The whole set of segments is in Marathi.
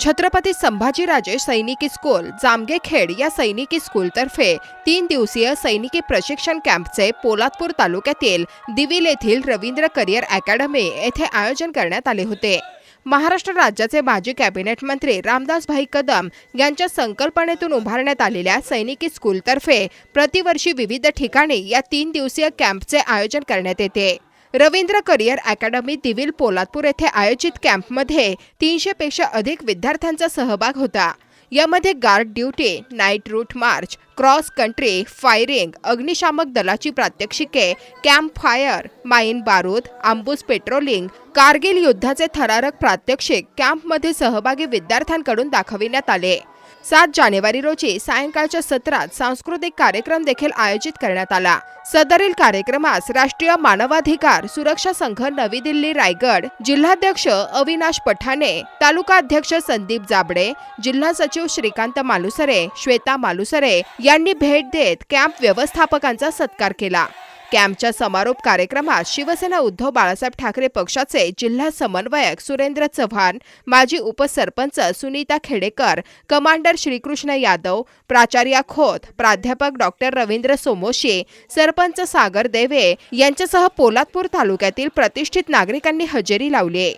छत्रपती संभाजीराजे सैनिकी स्कूल जामगेखेड या सैनिकी स्कूलतर्फे तीन दिवसीय सैनिकी प्रशिक्षण कॅम्पचे पोलादपूर तालुक्यातील दिविल येथील रवींद्र करिअर अकॅडमी येथे आयोजन करण्यात आले होते. महाराष्ट्र राज्याचे माजी कॅबिनेट मंत्री रामदासभाई कदम यांच्या संकल्पनेतून उभारण्यात आलेल्या सैनिकी स्कूलतर्फे प्रतिवर्षी विविध ठिकाणी या तीन दिवसीय कॅम्पचे आयोजन करण्यात येते. रवींद्र करिअर अकॅडमी दिविल पोलादपूर येथे आयोजित कॅम्पमध्ये तीनशे पेक्षा अधिक विद्यार्थ्यांचा सहभाग होता. यामध्ये guard duty night route march cross country firing अग्निशामक दलाची प्रात्यक्षिके कॅम्प फायर माईन बारूद आंबूस पेट्रोलिंग कारगिल युद्धाचे थरारक प्रात्यक्षिक कॅम्पमध्ये सहभागी विद्यार्थ्यांकडून दाखविण्यात आले. सात जानेवारी रोजी सायंकाळच्या सत्रात सांस्कृतिक कार्यक्रम देखील आयोजित करण्यात आला. सदरील कार्यक्रमास राष्ट्रीय मानवाधिकार सुरक्षा संघ नवी दिल्ली रायगड जिल्हाध्यक्ष अविनाश पठाणे तालुका अध्यक्ष संदीप जाबडे जिल्हा सचिव श्रीकांत मालुसरे श्वेता मालुसरे यांनी भेट देत कॅम्प व्यवस्थापकांचा सत्कार केला. कॅम्पच्या समारोप कार्यक्रमात शिवसेना उद्धव बाळासाहेब ठाकरे पक्षाचे जिल्हा समन्वयक सुरेंद्र चव्हाण माजी उपसरपंच सुनीता खेडेकर कमांडर श्रीकृष्ण यादव प्राचार्या खोत प्राध्यापक डॉक्टर रवींद्र सोमोशी सरपंच सागर देवे यांच्यासह पोलादपूर तालुक्यातील प्रतिष्ठित नागरिकांनी हजेरी लावली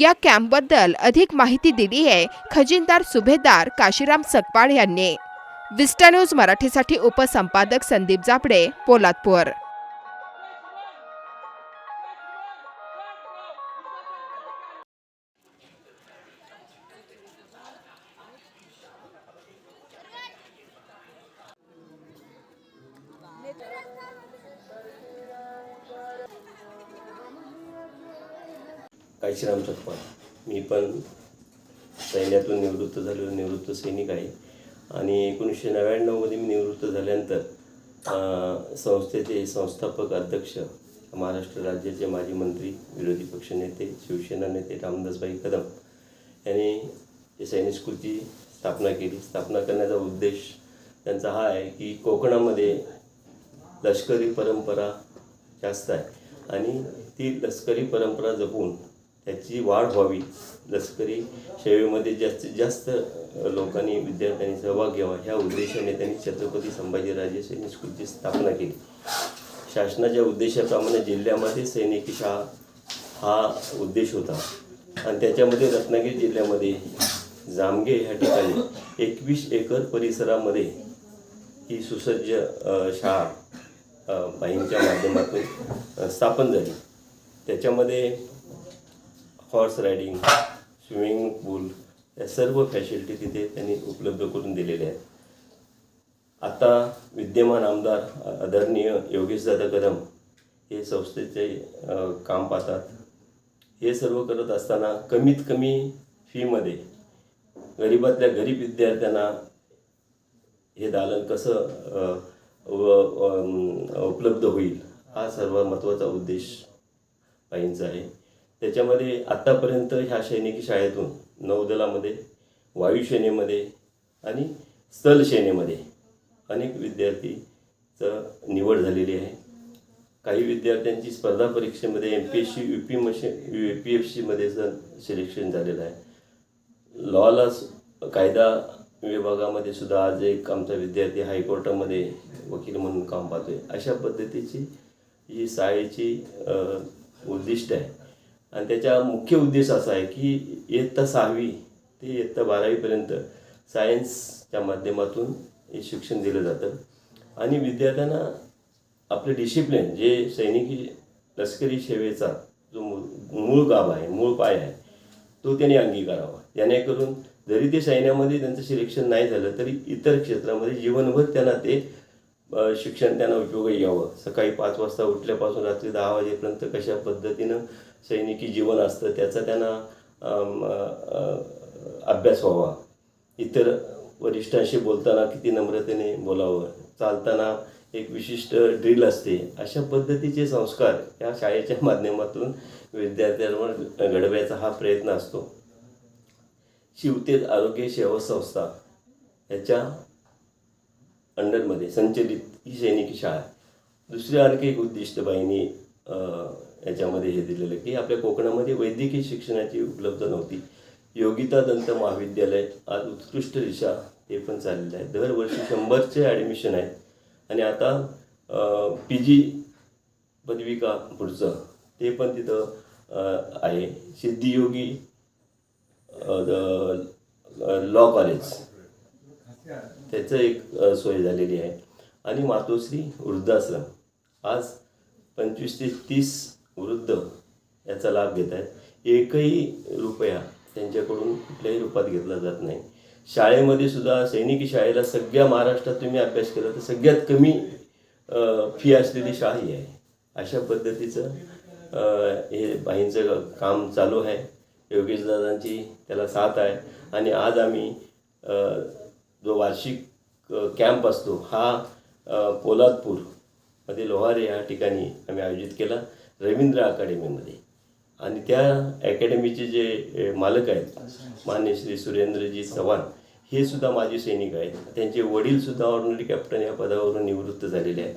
या कॅम्पबद्दल अधिक माहिती दिली आहे खजिनदार सुभेदार काशीराम सकपाळ यांनी. विस्टा न्यूज मराठीसाठी उपसंपादक संदीप जापडे पोलादपूर. काशीराम सकपाळ मी पण सैन्यातून निवृत्त झालेलो निवृत्त सैनिक आहे. आणि एकोणीसशे नव्याण्णवमध्ये मी निवृत्त झाल्यानंतर संस्थेचे संस्थापक अध्यक्ष महाराष्ट्र राज्याचे माजी मंत्री विरोधी पक्षनेते शिवसेना नेते रामदासभाई कदम यांनी या सैनिक स्कूलची स्थापना केली. स्थापना करण्याचा उद्देश त्यांचा हा आहे की कोकणामध्ये लष्करी परंपरा जास्त आहे. आणि ती लष्करी परंपरा जपून त्याची वाढ व्हावी. लष्करी सेवेमध्ये जास्तीत जास्त लोकांनी विद्यार्थ्यांनी सहभाग घ्यावा. ह्या उद्देशाने त्यांनी छत्रपती संभाजीराजे सैनिक स्कूलची स्थापना केली. शासनाच्या उद्देशाप्रमाणे जिल्ह्यामध्ये सैनिकी शाळा हा उद्देश होता. आणि त्याच्यामध्ये रत्नागिरी जिल्ह्यामध्ये जामगे ह्या ठिकाणी एकवीस एकर परिसरामध्ये ही सुसज्ज शाळा बाईंच्या माध्यमातून स्थापन झाली. त्याच्यामध्ये हॉर्स रायडिंग स्विमिंग पूल या सर्व फॅसिलिटी तिथे त्यांनी उपलब्ध करून दिलेल्या आहेत. आता विद्यमान आमदार आदरणीय योगेशदादा कदम हे संस्थेचे काम पाहतात. हे सर्व करत असताना कमीत कमी फीमध्ये गरिबातल्या गरीब विद्यार्थ्यांना हे दालन कसं व- उपलब्ध होईल हा सर्वात महत्त्वाचा उद्देश बाईंचा आहे. त्याच्यामध्ये आत्तापर्यंत ह्या सैनिकी शाळेतून नौदलामध्ये वायुसेनेमध्ये आणि स्थलसेनेमध्ये अनेक विद्यार्थीचं निवड झालेली आहे. काही विद्यार्थ्यांची स्पर्धा परीक्षेमध्ये M P S C U P मशी यू पी एफ सीमध्ये सिलेक्शन झालेलं आहे. लॉला कायदा विभागामध्ये सुद्धा आज एक आमचा विद्यार्थी हायकोर्टामध्ये वकील म्हणून काम पाहतो आहे अशा पद्धतीची ही शाळेची उद्दिष्ट आहे. आणि त्याचा मुख्य उद्देश असा आहे की इयत्ता सहावी ते इयत्ता बारावीपर्यंत सायन्सच्या माध्यमातून हे शिक्षण दिलं जातं. आणि विद्यार्थ्यांना आपलं डिसिप्लिन जे सैनिकी लष्करी सेवेचा जो मूळ मूळ गाभ आहे मूळ पाय आहे तो त्यांनी अंगीकारावा. जेणेकरून जरी ते सैन्यामध्ये त्यांचं सिलेक्शन नाही झालं तरी इतर क्षेत्रामध्ये जीवनभर त्यांना ते शिक्षण त्यांना उपयोगी यावं. सकाळी पाच वाजता उठल्यापासून रात्री दहा वाजेपर्यंत कशा पद्धतीनं सैनिकी जीवन असतं त्याचा त्यांना अभ्यास व्हावा. इतर वरिष्ठांशी बोलताना किती नम्रतेने बोलावं. चालताना एक विशिष्ट ड्रिल असते. अशा पद्धतीचे संस्कार या शाळेच्या माध्यमातून विद्यार्थ्यांवर घडवायचा हा प्रयत्न असतो. शिवतेज आरोग्य सेवा संस्था याच्या अंडरमध्ये संचलित ही सैनिकी शाळा. दुसरी आणखी एक उद्दिष्ट बाईंनी याच्यामध्ये हे दिलेलं की आपल्या कोकणामध्ये वैद्यकीय शिक्षणाची उपलब्ध नव्हती. योगिता दंत महाविद्यालय आज उत्कृष्ट दिशा हे पण चाललेलं आहे. दरवर्षी शंभरचे ॲडमिशन आहेत. आणि आता पी जी पदविका पुढचं ते पण तिथं आहे. Siddhiyogi law college. त्याचं एक सोय झालेली आहे. आणि मातोश्री वृद्धाश्रम. आज पंचवीस ते तीस वृद्ध याचा लाभ घेत आहेत. एकही रुपया त्यांच्याकडून कुठल्याही रूपात घेतला जात नाही. शाळेमध्ये सुद्धा सैनिकी शाळेला सगळ्या महाराष्ट्रात तुम्ही अभ्यास केला तर सगळ्यात कमी फी असलेली शाळा ही आहे. अशा पद्धतीचं हे बाईंचं काम चालू आहे. योगेश दादांची त्याला साथ आहे. आणि आज आम्ही जो वार्षिक कॅम्प असतो हा पोलादपूर मध्ये लोहारे या ठिकाणी आम्ही आयोजित केला रवींद्र अकॅडमीमध्ये. आणि त्या अकॅडमीचे जे मालक आहेत मान्य श्री सुरेंद्रजी चव्हाण हे सुद्धा माजी सैनिक आहेत. त्यांचे वडील सुद्धा कॅप्टन या पदावरून निवृत्त झालेले आहेत.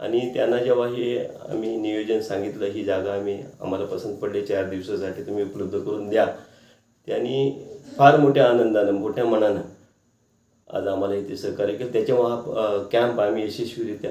आणि त्यांना जेव्हा हे आम्ही नियोजन सांगितलं ही जागा आम्ही आम्हाला पसंत पडली चार दिवसासाठी तुम्ही उपलब्ध करून द्या. त्यांनी फार मोठ्या आनंदानं मोठ्या मनानं आज आम्हाला इथे सहकार्य केलं. त्याच्यामुळे हा कॅम्प आम्ही यशस्वीरित्या